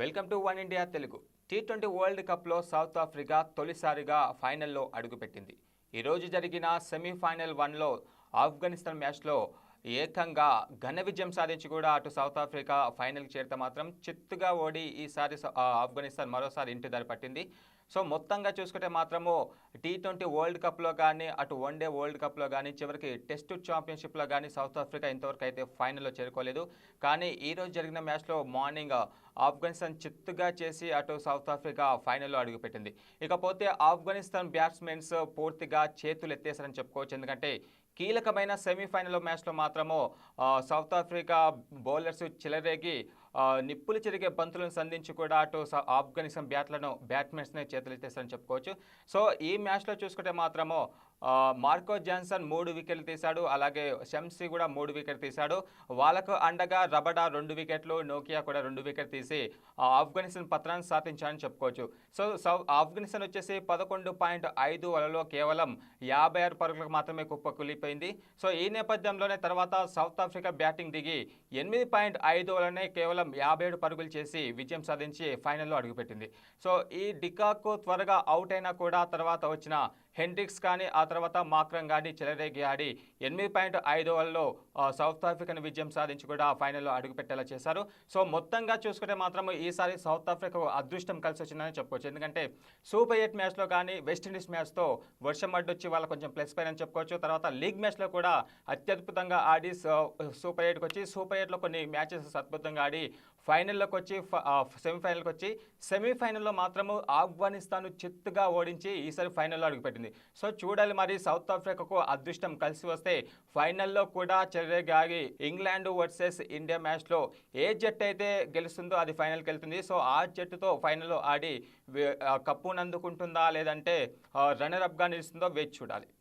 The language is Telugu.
Welcome to one India Telugu. T twenty world కప్లో సౌత్ ఆఫ్రికా తొలిసారిగా ఫైనల్లో అడుగుపెట్టింది. ఈరోజు జరిగిన సెమీఫైనల్ వన్లో ఆఫ్ఘనిస్తాన్ మ్యాచ్లో ఏకంగా ఘన విజయం సాధించి కూడా అటు సౌత్ ఆఫ్రికా ఫైనల్కి చేరితే మాత్రం చిత్తుగా ఓడి ఈసారి ఆఫ్ఘనిస్తాన్ మరోసారి ఇంటి దారి పట్టింది. సో మొత్తంగా చూసుకుంటే మాత్రము టీ ట్వంటీ వరల్డ్ కప్లో కానీ అటు వన్ డే వరల్డ్ కప్లో కానీ చివరికి టెస్ట్ ఛాంపియన్షిప్లో కానీ సౌత్ ఆఫ్రికా ఇంతవరకు అయితే ఫైనల్లో చేరుకోలేదు. కానీ ఈరోజు జరిగిన మ్యాచ్లో మార్నింగ్ ఆఫ్ఘనిస్తాన్ చిత్తుగా చేసి అటు సౌత్ ఆఫ్రికా ఫైనల్లో అడుగుపెట్టింది. ఇకపోతే ఆఫ్ఘనిస్తాన్ బ్యాట్స్మెన్స్ పూర్తిగా చేతులు ఎత్తేసారని చెప్పుకోవచ్చు. ఎందుకంటే కీలకమైన సెమీఫైనల్ మ్యాచ్లో మాత్రము సౌత్ ఆఫ్రికా బౌలర్స్ చిలరేగి నిప్పులు చెరిగే బంతులను సంధించి కూడా అటు స- ఆఫ్ఘనిస్తాన్ బ్యాట్లను బ్యాట్స్మెన్స్నే చేతులెత్తేస్తారని చెప్పుకోవచ్చు. సో ఈ మ్యాచ్లో చూసుకుంటే మాత్రము మార్కో జాన్సన్ మూడు వికెట్లు తీశాడు అలాగే షంసీ కూడా మూడు వికెట్ తీశాడు. వాళ్ళకు అండగా రబడా రెండు వికెట్లు నోకియా కూడా రెండు వికెట్ తీసి ఆఫ్ఘనిస్తాన్ పత్రాన్ని సాధించారని చెప్పుకోవచ్చు. సో సౌ ఆఫ్ఘనిస్తాన్ వచ్చేసి పదకొండు పాయింట్ ఐదు వలలో కేవలం యాభై ఆరు పరుగులకు మాత్రమే కుప్ప కులిపోయింది సో ఈ నేపథ్యంలోనే తర్వాత సౌత్ ఆఫ్రికా బ్యాటింగ్ దిగి ఎనిమిది పాయింట్ ఐదు వలనే కేవలం యాభై ఏడు పరుగులు చేసి విజయం సాధించి ఫైనల్లో అడుగుపెట్టింది. సో ఈ డికాకు త్వరగా అవుట్ అయినా కూడా తర్వాత వచ్చిన హెండ్రిక్స్ కానీ ఆ తర్వాత మాక్రం కానీ చెలరేగి ఆడి ఎనిమిది పాయింట్ ఐదు ఓవర్లో సౌత్ ఆఫ్రికాను విజయం సాధించి కూడా ఫైనల్లో అడుగుపెట్టేలా చేశారు. సో మొత్తంగా చూసుకుంటే మాత్రం ఈసారి సౌత్ ఆఫ్రికాకు అదృష్టం కలిసి వచ్చిందని చెప్పుకోవచ్చు. ఎందుకంటే సూపర్ ఎయిట్ మ్యాచ్లో కానీ వెస్టిండీస్ మ్యాచ్తో వర్షం అడ్డొచ్చి వాళ్ళ కొంచెం ప్లస్ పైన అని చెప్పుకోవచ్చు. తర్వాత లీగ్ మ్యాచ్లో కూడా అత్యద్భుతంగా ఆడి సూపర్ ఎయిట్కి వచ్చి సూపర్ ఎయిట్లో కొన్ని మ్యాచెస్ అద్భుతంగా ఆడి ఫైనల్లోకి వచ్చి సెమీఫైనల్కి వచ్చి సెమీఫైనల్లో మాత్రము ఆఫ్ఘనిస్తాన్ చిత్తుగా ఓడించి ఈసారి ఫైనల్లో అడుగుపెట్టింది. సో చూడాలి మరి సౌత్ ఆఫ్రికాకు అదృష్టం కలిసి వస్తే ఫైనల్లో కూడా చెలరేగాగి ఇంగ్లాండ్ వర్సెస్ ఇండియా మ్యాచ్లో ఏ జట్టు అయితే గెలుస్తుందో అది ఫైనల్కి వెళ్తుంది. సో ఆ జట్టుతో ఫైనల్లో ఆడి కప్పునందుకుంటుందా కప్పును అందుకుంటుందా లేదంటే రన్నర్ అప్గా నిలుస్తుందో వేచి చూడాలి.